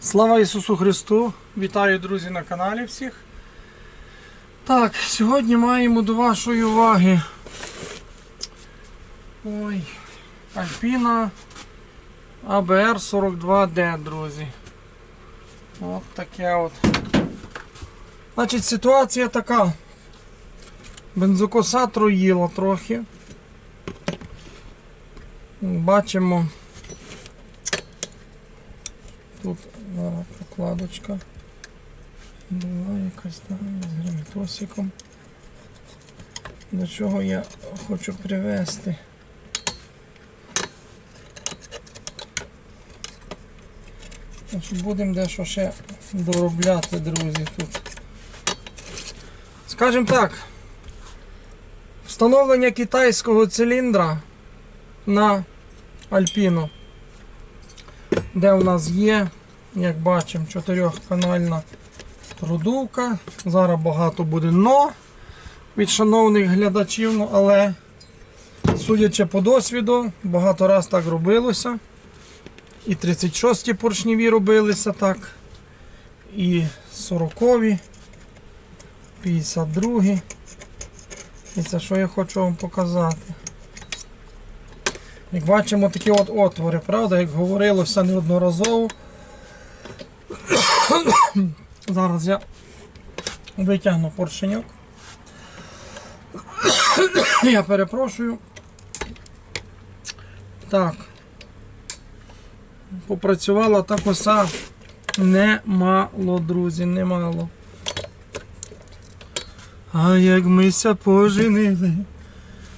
Слава Ісусу Христу! Вітаю, друзі, на каналі всіх. Так, сьогодні маємо до вашої уваги. Ой, Альпіна АБР 42D, друзі. От таке от. Значить, ситуація така. Бензокоса троїла трохи. Бачимо. Тут зараз прокладочка. Була якась там з герметосиком. До чого я хочу привести. Будемо дещо ще доробляти, друзі, тут. Скажімо так, встановлення китайського циліндра на Альпіну, де у нас є, як бачимо, чотирьохканальна продувка. Зараз багато буде но від шановних глядачів, ну, але судячи по досвіду, багато раз так робилося. І 36-ті поршневі робилися так, і 40-ві, 52-гі. І це що я хочу вам показати. Як бачимо такі от отвори, правда, як говорилося неодноразово. Зараз я витягну поршеньок. Я перепрошую. Так. Попрацювала та коса немало, друзі, немало. А як мися поженили,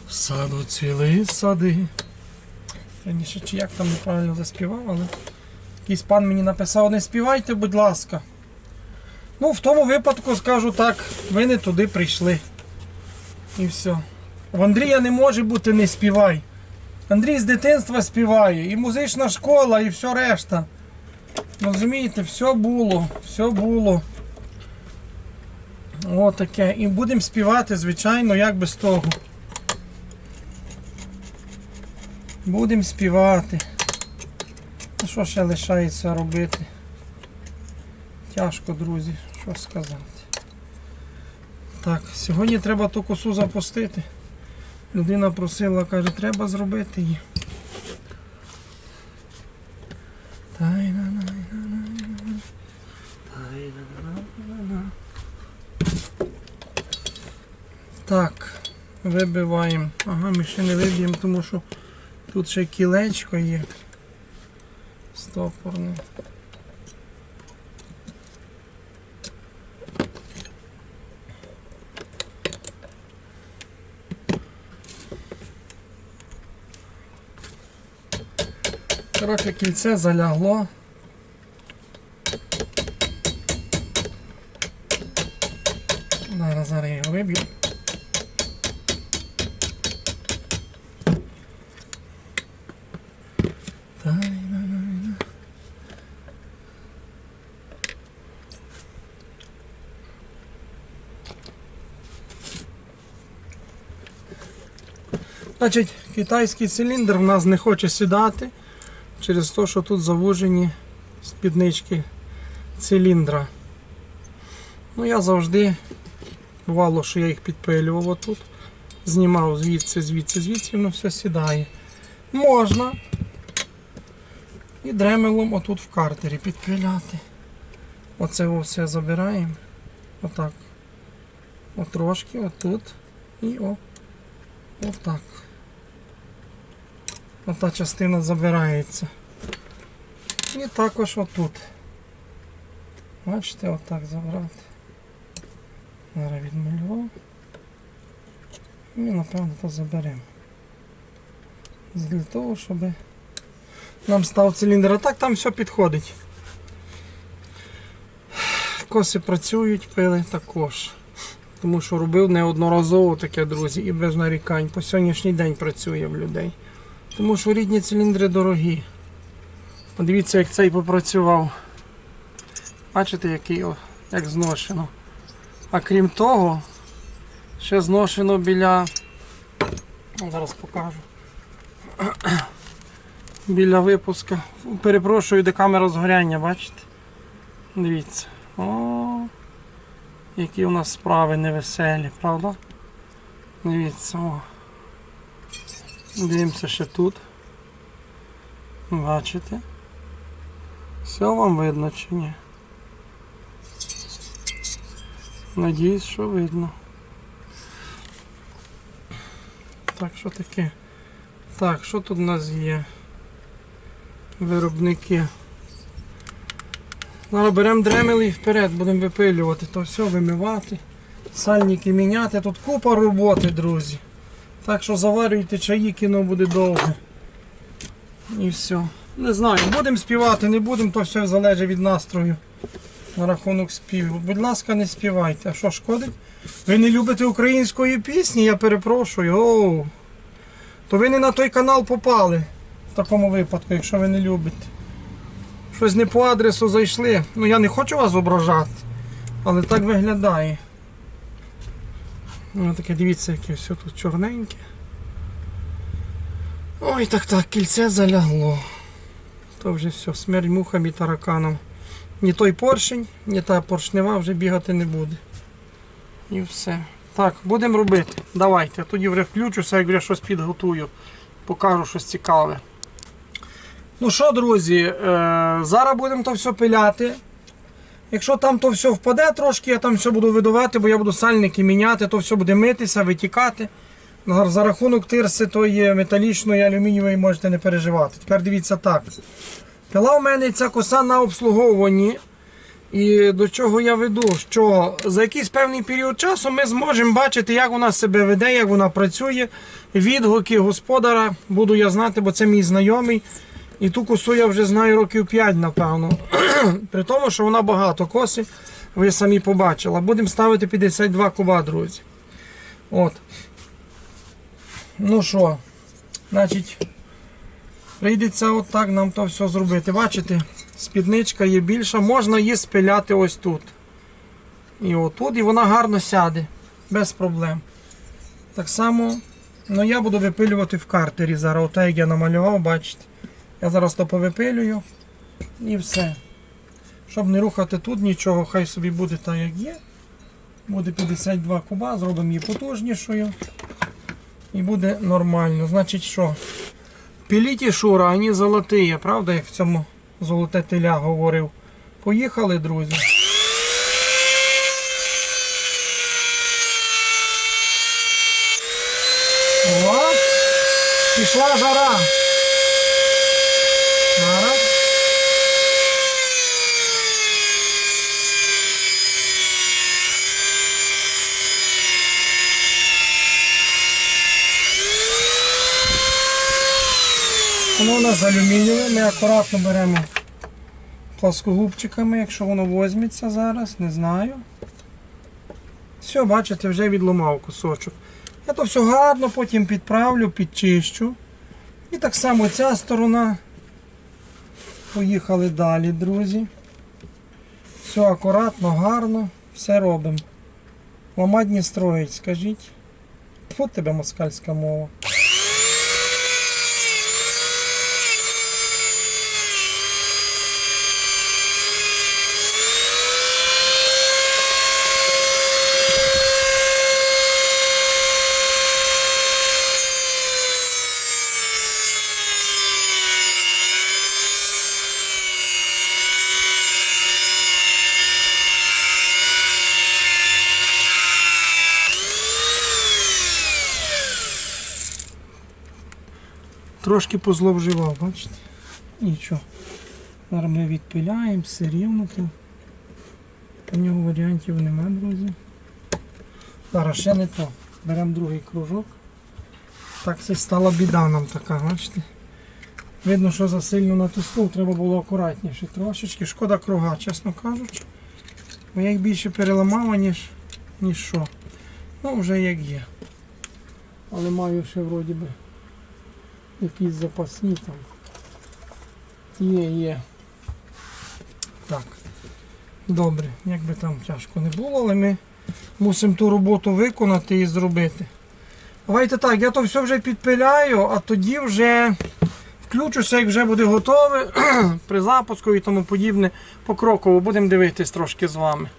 в саду цілий сади. Раніше чи як там неправильно заспівав, але якийсь пан мені написав, не співайте, будь ласка. Ну, в тому випадку скажу так, ви не туди прийшли. І все. В Андрія не може бути не співай. Андрій з дитинства співає, і музична школа, і все решта. Розумієте, все було, все було. О, таке. І будемо співати, звичайно, як без того. Будемо співати. Що ще лишається робити? Тяжко, друзі, що сказати. Так, сьогодні треба ту косу запустити. Людина просила, каже, треба зробити її. Так, вибиваємо. Ага, ми ще не виб'ємо, тому що тут ще кілечко є. Стопорне. Коротше, кільце залягло. Зараз зараз я його виб'ю. Значить, китайський циліндр в нас не хоче сідати через те, що тут завужені спіднички циліндра. Ну, я завжди, бувало, що я їх підпилював отут, знімав звідси, звідси, звідси, воно все сідає. Можна і дремелом отут в картері підпиляти. Оце все забираємо. Отак. От трошки, отут. І о. Отак. Ота частина забирається. І також отут. Бачите, отак забрати. Зараз відмалював. І напевно то заберемо. Для того, щоб нам став циліндр. А так там все підходить. Коси працюють, пили також. Тому що робив неодноразово таке, друзі, і без нарікань. По сьогоднішній день працює в людей. Тому що рідні циліндри дорогі. Подивіться, як цей попрацював. Бачите, який як зношено. А крім того, ще зношено біля. Ну, Зараз покажу. Біля випуска. Перепрошую, де камера згоряння, бачите? Дивіться. О, які у нас справи невеселі, правда? Дивіться, о. Дивимося ще тут. Бачите? Все вам видно чи ні? Надіюсь, що видно. Так, що таке? Так, що тут у нас є? Виробники. Зараз беремо дремел і вперед, будемо випилювати, то все вимивати, сальники міняти. Тут купа роботи, друзі. Так що заварюйте чаї, кіно буде довго. І все. Не знаю, будемо співати, не будемо, то все залежить від настрою. На рахунок співу. Будь ласка, не співайте. А що шкодить? Ви не любите української пісні, я перепрошую. Оу. То ви не на той канал попали в такому випадку, якщо ви не любите. Щось не по адресу зайшли. Ну я не хочу вас ображати, але так виглядає. Ну таке дивіться, яке все тут чорненьке. Ой, так так, кільце залягло. То вже все, смерть мухам і тараканам. Ні той поршень, ні та поршнева вже бігати не буде. І все. Так, будемо робити. Давайте. Тоді вже включуся, як вже щось підготую. Покажу щось цікаве. Ну що, друзі, е, зараз будемо то все пиляти. Якщо там то все впаде трошки, я там все буду видувати, бо я буду сальники міняти, то все буде митися, витікати. За рахунок тирси тої металічної, алюмінієвої можете не переживати. Тепер дивіться так. Пила у мене ця коса на обслуговуванні. І до чого я веду, що за якийсь певний період часу ми зможемо бачити, як вона себе веде, як вона працює. Відгуки господара буду я знати, бо це мій знайомий. І ту косу я вже знаю років 5, напевно. При тому, що вона багато коси, ви самі побачили. Будемо ставити 52 куба, друзі. От. Ну що, значить, прийдеться отак нам то все зробити. Бачите, спідничка є більша, можна її спиляти ось тут. І отут, і вона гарно сяде, без проблем. Так само, ну я буду випилювати в картері зараз, отак як я намалював, бачите. Я зараз то повипилюю і все. Щоб не рухати тут нічого, хай собі буде так, як є. Буде 52 куба, зробимо її потужнішою. І буде нормально. Значить що? Піліті шура, вони золоті, правда, як в цьому золоте теля говорив. Поїхали, друзі. О, пішла жара. Зараз. Воно у нас алюмінієве, ми акуратно беремо плоскогубчиками, якщо воно возьметься зараз, не знаю. Все, бачите, вже відломав кусочок. Я то все гарно потім підправлю, підчищу. І так само ця сторона. Поїхали далі, друзі. Все акуратно, гарно, все робимо. Ламать строїть, скажіть. Фу тебе москальська мова. Трошки позловживав, бачите? Нічого. Зараз ми відпиляємо, все рівно тут. У нього варіантів нема, друзі. Зараз ще не то. Беремо другий кружок. Так це стала біда нам така, бачите? Видно, що засильно натиснув, треба було акуратніше трошечки. Шкода круга, чесно кажучи. Бо я їх більше переламав, ніж, ніж що. Ну, вже як є. Але маю ще вроді би якісь запасні там. Є, є. Так. Добре, як би там тяжко не було, але ми мусимо ту роботу виконати і зробити. Давайте так, я то все вже підпиляю, а тоді вже Включуся, як вже буде готове, при запуску і тому подібне. Покроково будемо дивитись трошки з вами.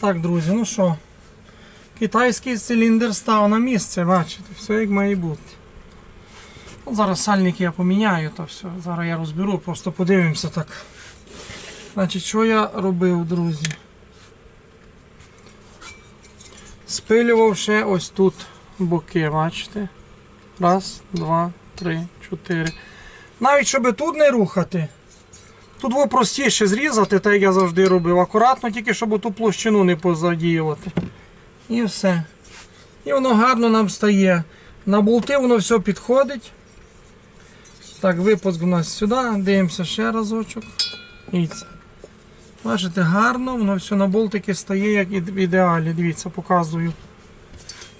Так, друзі, ну що, китайський циліндр став на місце, бачите, все як має бути. От зараз сальник я поміняю, то все. Зараз я розберу, просто подивимося так. Значить, що я робив, друзі? Спилював ще ось тут боки, бачите? Раз, два, три, чотири. Навіть щоб тут не рухати. Тут було простіше зрізати, так як я завжди робив. Акуратно, тільки щоб ту площину не позадіювати. І все. І воно гарно нам стає. На болти воно все підходить. Так, випуск у нас сюди. Дивимося ще разочок. І це. Бачите, гарно, воно все на болтики стає як в ідеалі. Дивіться, показую.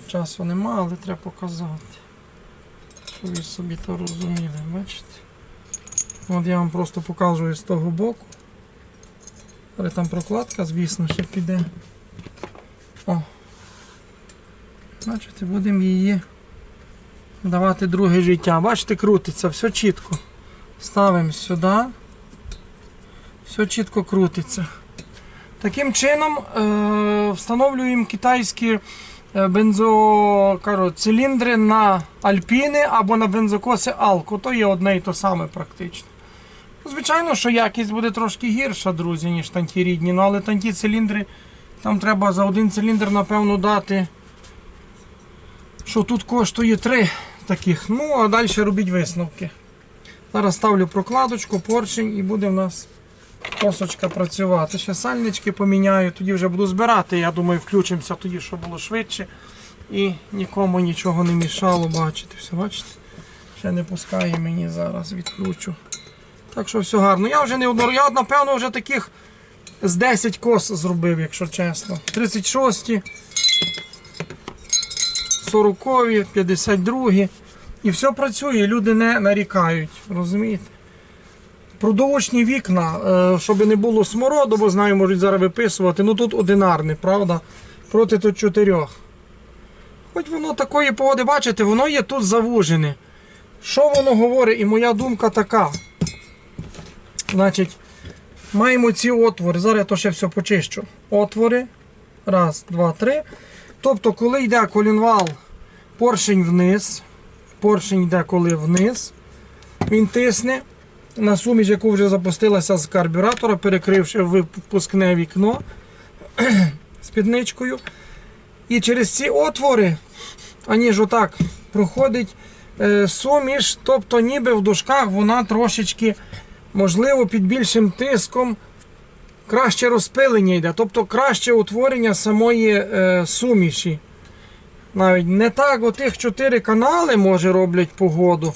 Часу нема, але треба показати. Щоб ви собі то розуміли, бачите? От я вам просто показую з того боку. Але там прокладка, звісно, ще піде. О. Бачите, будемо її давати друге життя. Бачите, крутиться, все чітко. Ставимо сюди. Все чітко крутиться. Таким чином е, встановлюємо китайські е, бензо, кажу, циліндри на альпіни або на бензокоси Алко. То є одне і то саме практично. Звичайно, що якість буде трошки гірша, друзі, ніж танті рідні, ну, але танті циліндри, там треба за один циліндр, напевно, дати, що тут коштує три таких. Ну, а далі робіть висновки. Зараз ставлю прокладочку, поршень і буде в нас косочка працювати. Ще сальнички поміняю, тоді вже буду збирати. Я думаю, включимося тоді, щоб було швидше. І нікому нічого не мішало, бачите, все, бачите? Ще не пускає мені зараз, відключу. Так що все гарно. Я вже не одно, я напевно вже таких з 10 кос зробив, якщо чесно. 36, 40, 52. І все працює, люди не нарікають, розумієте? Продовочні вікна, е, щоб не було смороду, бо знаю, можуть зараз виписувати. Ну тут одинарне, правда? Проти тут чотирьох. Хоч воно такої погоди, бачите, воно є тут завужене. Що воно говорить? І моя думка така. Значить, маємо ці отвори. Зараз я то ще все почищу. Отвори. Раз, два, три. Тобто, коли йде колінвал, поршень вниз. Поршень йде коли вниз. Він тисне на суміш, яку вже запустилася з карбюратора, перекривши випускне вікно спідничкою. І через ці отвори, аніж отак, проходить е, суміш, тобто ніби в дужках вона трошечки, можливо, під більшим тиском краще розпилення йде, тобто краще утворення самої е, суміші. Навіть не так отих чотири канали може роблять погоду.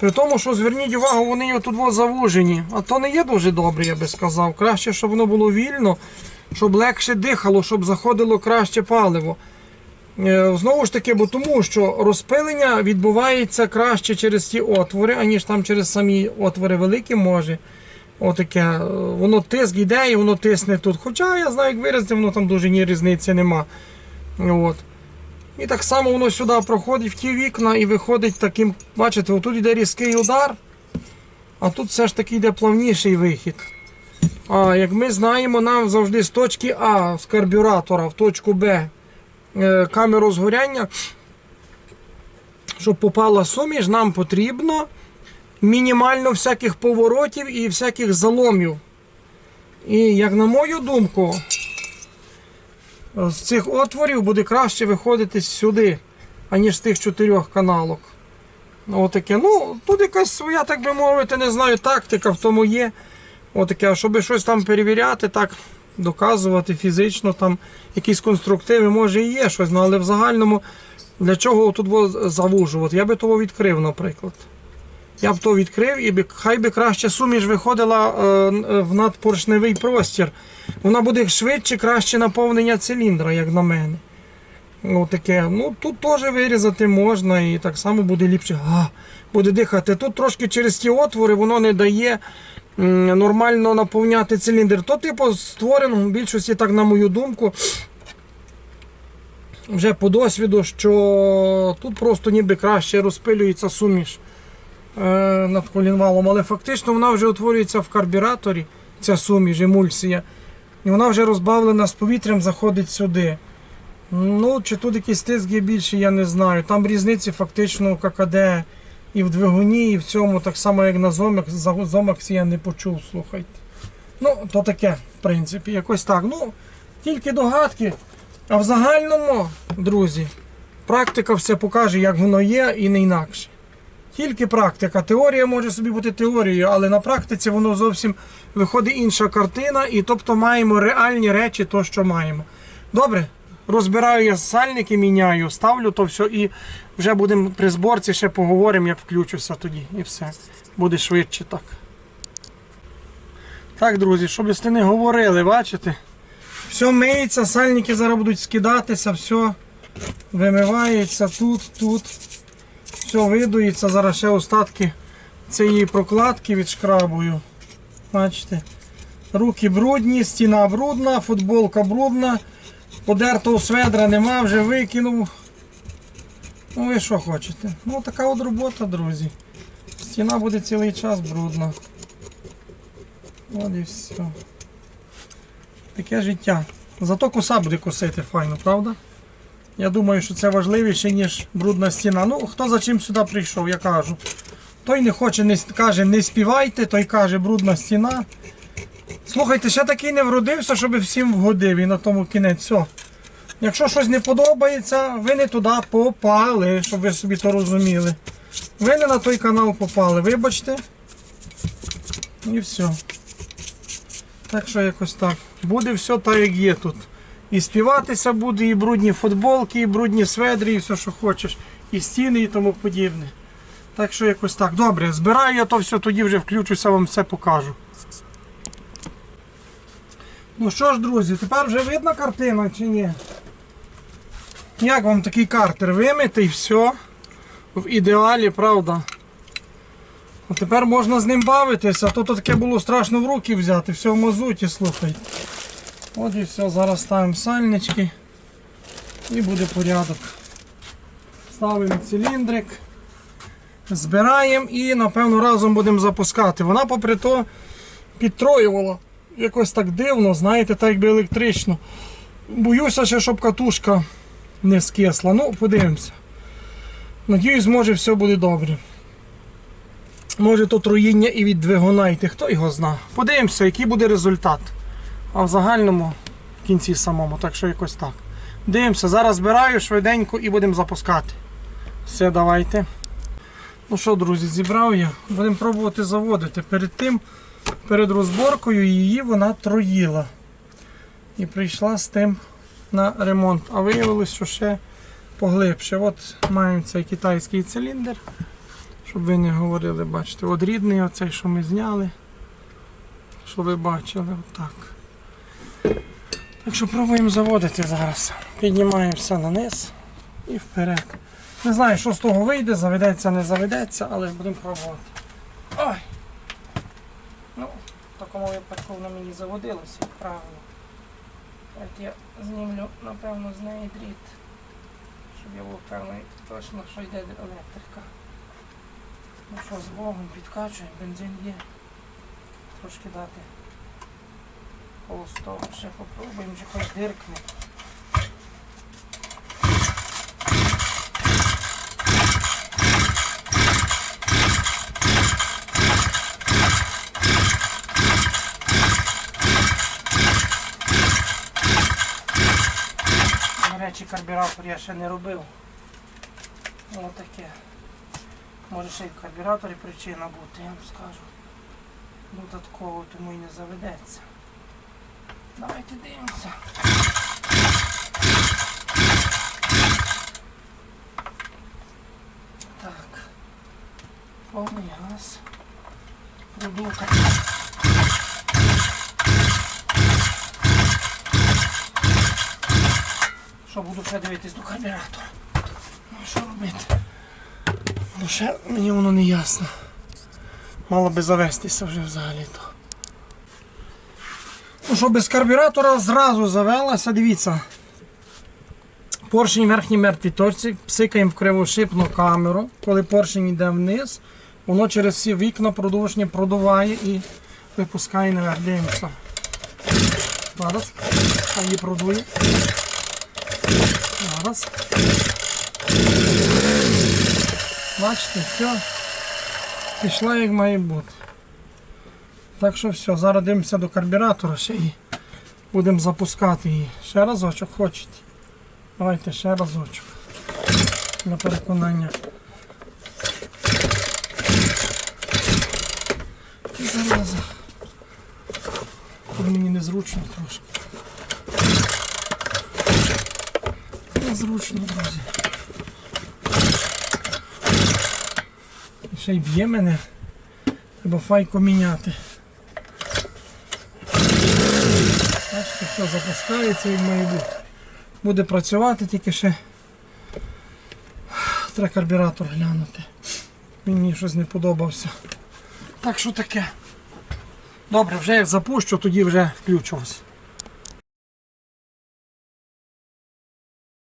При тому, що зверніть увагу, вони тут завужені. А то не є дуже добре, я би сказав. Краще, щоб воно було вільно, щоб легше дихало, щоб заходило краще паливо. Е, Знову ж таки, бо тому що розпилення відбувається краще через ті отвори, аніж там через самі отвори великі може. Отаке, е, воно тиск йде і воно тисне тут. Хоча я знаю, як виразити, воно там дуже ні різниці нема. От. І так само воно сюди проходить в ті вікна і виходить таким. Бачите, отут йде різкий удар, а тут все ж таки йде плавніший вихід. А як ми знаємо, нам завжди з точки А з карбюратора в точку Б е, камеру згоряння, щоб попала суміш, нам потрібно мінімально всяких поворотів і всяких заломів. І як на мою думку, з цих отворів буде краще виходити сюди, аніж з тих чотирьох каналок. Отаке. Ну, тут якась своя, так би мовити, не знаю, тактика в тому є. Отаке, а щоб щось там перевіряти, так, доказувати фізично, там якісь конструктиви, може і є щось, ну, але в загальному для чого тут завужувати? Я би того відкрив, наприклад. Я б то відкрив і хай би краще суміш виходила е, е, в надпоршневий простір. Вона буде швидше, краще наповнення циліндра, як на мене. Отаке. Ну, тут теж вирізати можна і так само буде ліпше. А, буде дихати. Тут трошки через ті отвори воно не дає нормально наповняти циліндр. То, типу, створено в більшості, так, на мою думку, вже по досвіду, що тут просто ніби краще розпилюється суміш. Е, над колінвалом, але фактично вона вже утворюється в карбюраторі, ця суміш, емульсія. І вона вже розбавлена з повітрям, заходить сюди. Ну, чи тут якийсь тиск є більший, я не знаю. Там різниці фактично у ККД і в двигуні, і в цьому, так само, як на Зомаксі я не почув, слухайте. Ну, то таке, в принципі, якось так. Ну, тільки догадки. А в загальному, друзі, практика все покаже, як воно є, і не інакше. Тільки практика. Теорія може собі бути теорією, але на практиці воно зовсім виходить інша картина, і тобто маємо реальні речі, то, що маємо. Добре, розбираю я сальники, міняю, ставлю то все і вже будемо при зборці ще поговоримо, як включуся тоді. І все. Буде швидше так. Так, друзі, щоб ви не говорили, бачите? Все миється, сальники зараз будуть скидатися, все вимивається тут, тут. Все видується, зараз ще остатки цієї прокладки відшкрабую. Бачите? Руки брудні, стіна брудна, футболка брудна, подертого сведра нема, вже викинув. Ну ви що хочете? Ну така от робота, друзі. Стіна буде цілий час брудна. От і все. Таке життя. Зато коса буде косити файно, правда? Я думаю, що це важливіше, ніж брудна стіна. Ну, хто за чим сюди прийшов, я кажу. Той не хоче, не, каже, не співайте, той каже, брудна стіна. Слухайте, ще такий не вродився, щоб всім вгодив і на тому кінець. Все. Якщо щось не подобається, ви не туди попали, щоб ви собі то розуміли. Ви не на той канал попали, вибачте. І все. Так що якось так. Буде все так, як є тут. І співатися буде, і брудні футболки, і брудні сведри, і все, що хочеш, і стіни, і тому подібне. Так що якось так. Добре, збираю я то все, тоді вже включуся, вам все покажу. Ну що ж, друзі, тепер вже видно картина чи ні? Як вам такий картер вимитий, все. В ідеалі, правда. А тепер можна з ним бавитися, а то таке було страшно в руки взяти, все в мазуті, слухайте. От і все, зараз ставимо сальнички і буде порядок. Ставимо циліндрик, збираємо і напевно разом будемо запускати. Вона попри то підтроювала якось так дивно, знаєте, так якби електрично. Боюся ще, щоб катушка не скисла. Ну, подивимося. Надіюсь, може все буде добре. Може то троїння і від двигуна йти, хто його зна. Подивимося, який буде результат. А в загальному в кінці самому, так що якось так. Дивимося, зараз збираю швиденько і будемо запускати. Все, давайте. Ну що, друзі, зібрав я. Будемо пробувати заводити. Перед тим, перед розборкою її вона троїла. І прийшла з тим на ремонт. А виявилось, що ще поглибше. От маємо цей китайський циліндр. Щоб ви не говорили, бачите, от рідний оцей, що ми зняли. Що ви бачили, отак. Так що пробуємо заводити зараз. Піднімаємося на низ і вперед. Не знаю, що з того вийде, заведеться, не заведеться, але будемо пробувати. Ой! Ну, в такому випадку воно мені заводилося, як правило. Так я знімлю, напевно, з неї дріт. Щоб я був певний точно, що йде електрика. Ну що, з Богом підкачуємо, бензин є. Трошки дати холостого. Ще попробуємо, вже хоч диркне. До речі, карбюратор я ще не робив. Ось таке. Може ще й в карбюраторі причина бути, я вам скажу. Додатково тому і не заведеться. Давайте дивимося. Так. Повний газ. Продувка. Що буду ще дивитись до карбюратора? Ну що робити? Ну ще мені воно не ясно. Мало би завестися вже взагалі-то. Ну що, без карбюратора зразу завелася, дивіться. Поршень верхній мертвій точці, псикаємо в кривошипну камеру, коли поршень йде вниз, Воно через всі вікна продовжні продуває і випускає наверх. Дивимося. Зараз. А її продує. Зараз. Бачите, все. Пішла як має бути. Так що все, зараз дивимося до карбюратора ще і будемо запускати її. Ще разочок хочете. Давайте ще разочок. На переконання. Тут Мені незручно трошки. Незручно, друзі. Ще й б'є мене. Треба файку міняти. Бачите, все запускається як має бути. Буде працювати, тільки ще треба карбюратор глянути. Мені щось не подобався. Так що таке. Добре, вже як запущу, тоді вже включусь.